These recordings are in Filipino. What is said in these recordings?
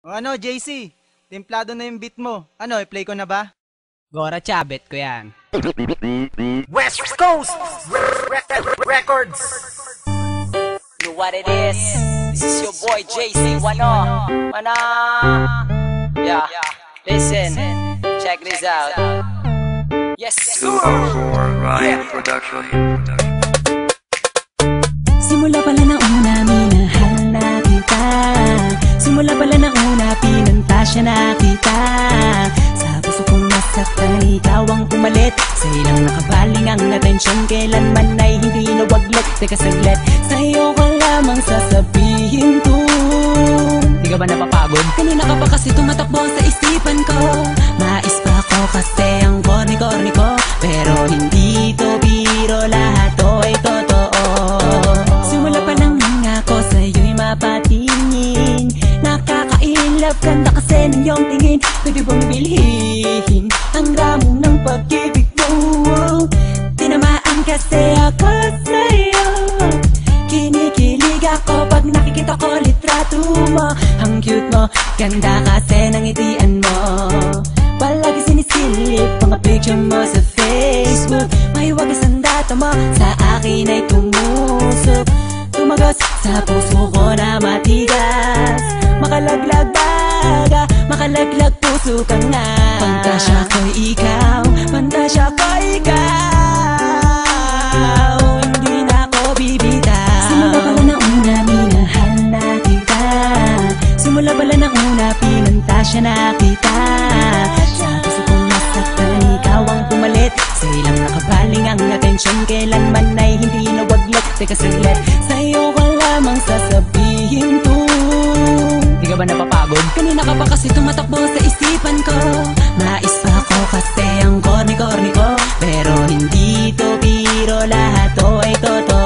O ano, JC? Templado na yung beat mo. Ano, i-play ko na ba? Gora Chabet ko yan. West Coast Records. know what it is. This is your boy JC Wano. Wana. Yeah. Listen. Check this out. Yes, sir. Ryan Production. Siya na kita Sa puso kong nasaktan, ikaw ang pumalit Sa ilang nakabaling ang atensyon Kailanman ay hindi nawaglit Teka saglit, sa'yo ko lamang sasabihin to? Di ka ba napapagod? Kanina ka pa kasi tumatakbo sa isipan ko. Mais pa ako kasi ang corny-corny ko. Pero picture mo sa Facebook. May wagas ang data mo, sa akin ay tumusok. Tumagos sa puso ko na matigas. Makalaglag baga, makalaglag puso ka nga Pantasya ko'y ikaw, pantasya ko'y ikaw. Hindi na ako bibitaw Simula pala na una, minahal na kita. Simula pala na una, pinantasya na kita pumalit Sa ilang nakabaling ang atensyon Kailanman ay hindi nawaglit Teka saglit, sa'yo ko lamang sasabihin to Di ka ba napapagod? Kanina ka pa kasi tumatakbo sa isipan ko. Mais pa ako kasi ang corny-corny ko Pero hindi to biro. Lahat to ay totoo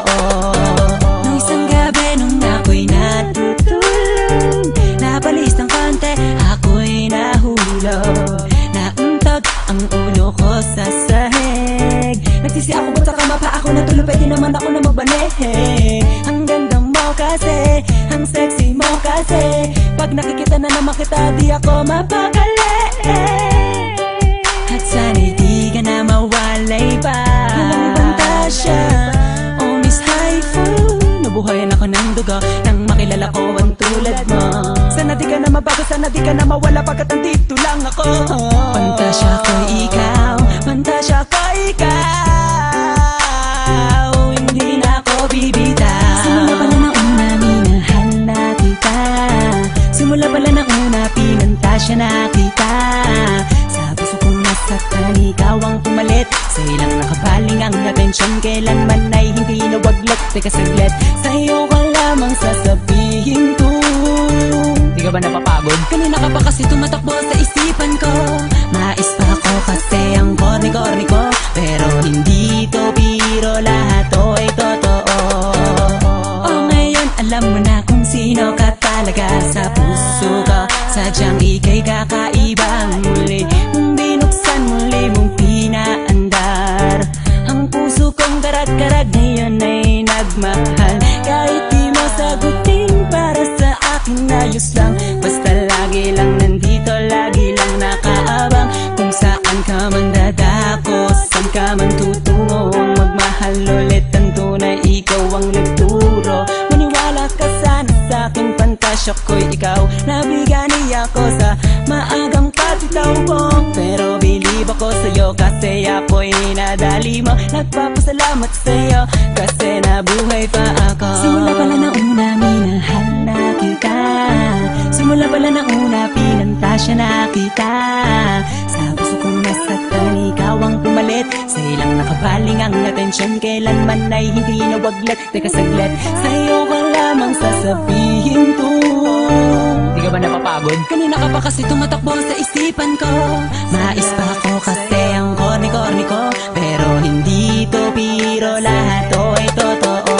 mapakali At sana'y di ka na mawalay pa. Walang pantasya, oh Miss Haifu Nabuhayan ako ng dugo. Nang makilala ko ang tulad mo. Sana di ka na mabago, sana di ka na mawala Pagkat andito lang ako Pantasya ko ikaw, pantasya ko ikaw pinantasya na kita Sa puso kong nasaktan, ikaw ang pumalit Sa ilang nakabaling ang atensyon Kailanman ay hindi nawaglit Teka saglit, sa'yo ko lamang sasabihin to Di ka ba napapagod? Kanina ka pa kasi tumatakbo sa isipan ko. Mais pa ako kasi ang corny-corny ko Pero hindi to biro lahat to ay totoo. Oh ngayon alam mo na kung sino ka talaga. Sa ko Sadyang ika'y kakaibang muli. Mong binuksan muli mong pinaandar Ang puso kong karag-karag ngayon ay nagmahal. Kahit di mo sagutin para sa akin ayos lang. Basta lagi lang nandito, lagi lang nakaabang. Kung saan ka man dadako, saan ka man tutungo magmahal ulit ang tunay, ikaw ang nagturo. Maniwala ka sana sa akin, pantasya ko'y sa'yo kasi ako'y nadali mo. Nagpapasalamat sa'yo kasi nabuhay pa ako. Simula pala na una, minahal na kita. Simula pala na una, pinantasya na kita. Sa puso kong nasaktan, ikaw ang pumalit. Sa ilang nakabaling ang atensyon Kailanman ay hindi nawaglit Teka saglit, sa'yo ko lamang sasabihin to Di ka ba napapagod? Kanina ka pa kasi tumatakbo sa isipan ko. Mais pa ako kasi ang corny-corny ko Pero hindi to biro lahat to ay totoo.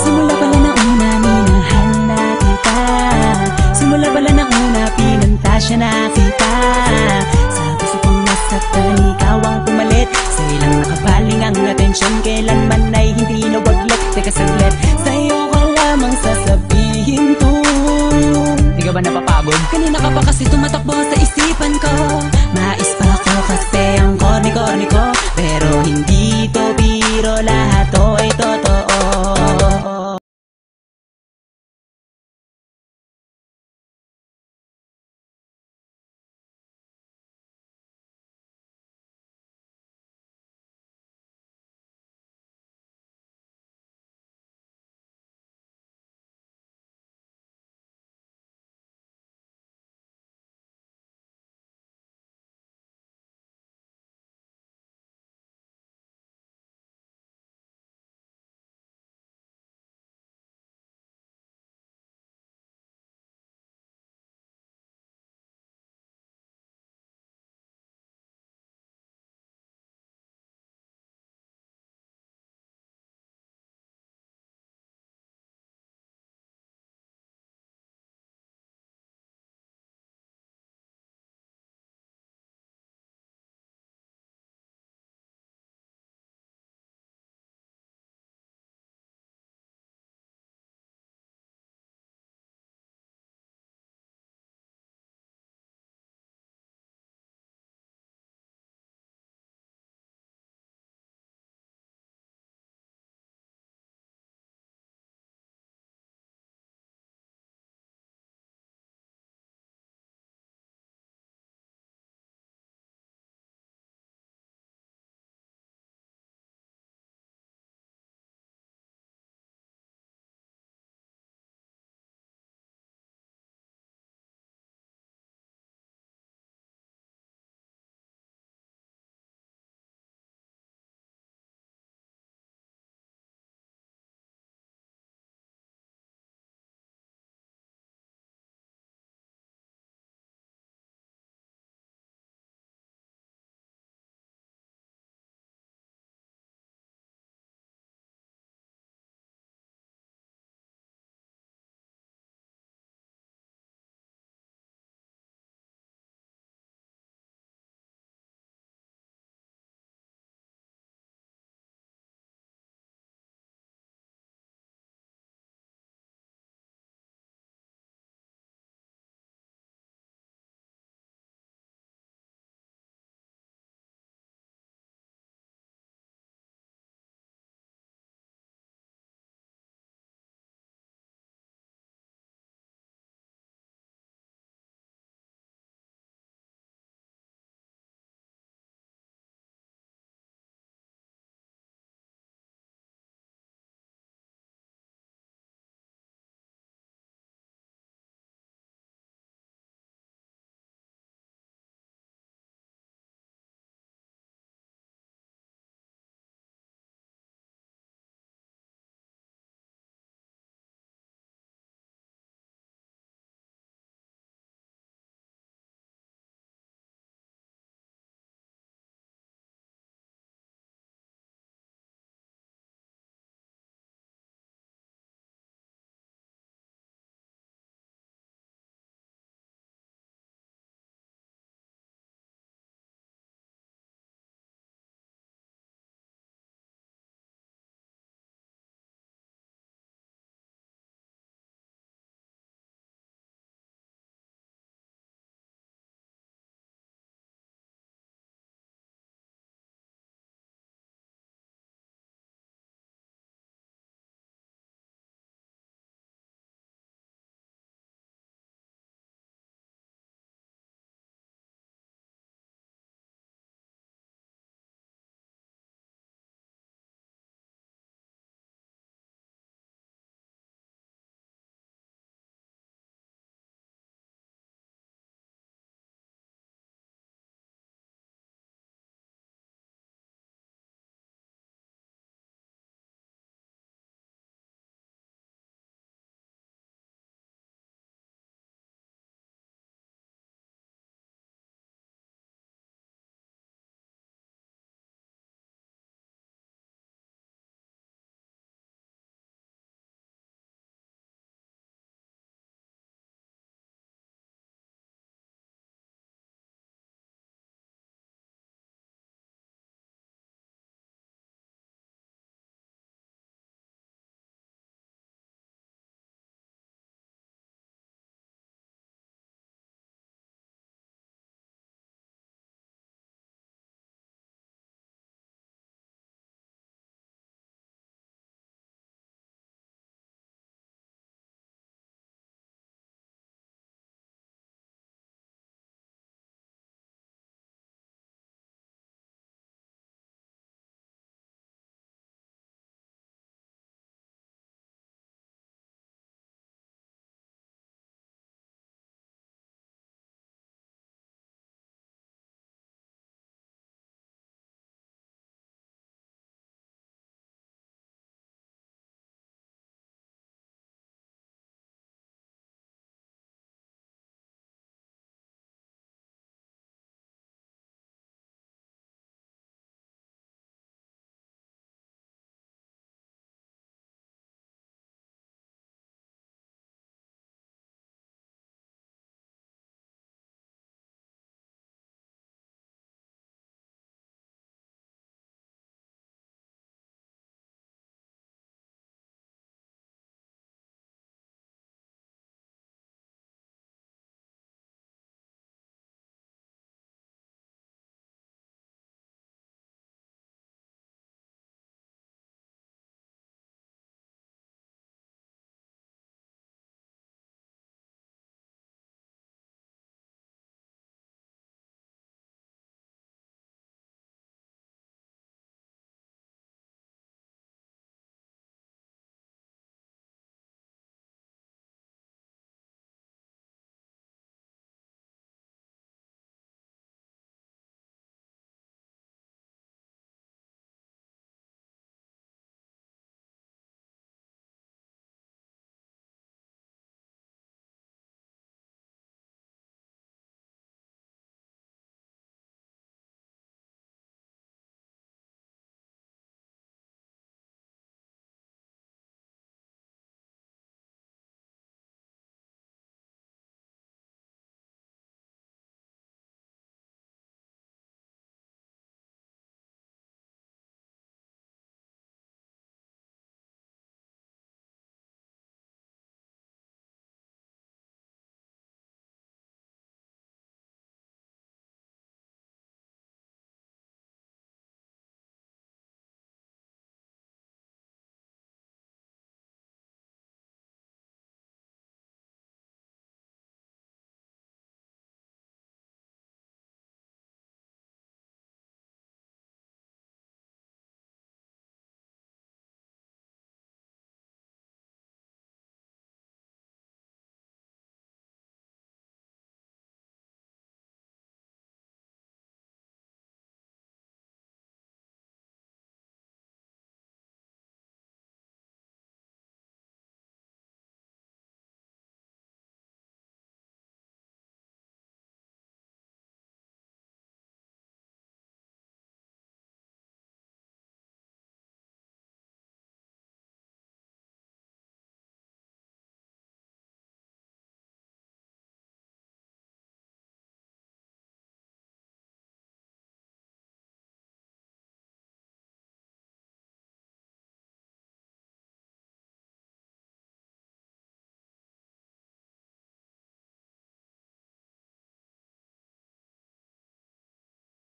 Simula pala na una, minahal na kita. Simula pala na una, pinantasya na kita. Sa puso kong nasaktan, ikaw ang pumalit. Sa ilang nakabaling ang atensyon Kailanman ay hindi nawaglit Teka saglit, sa'yo ko lamang sasabihin to ka ba napapagod? Kanina ka pa kasi tumatakbo sa isipan ko. Mais pa ko kasi ang korni-korni ko. Pero hindi to biro lahat to ay totoo.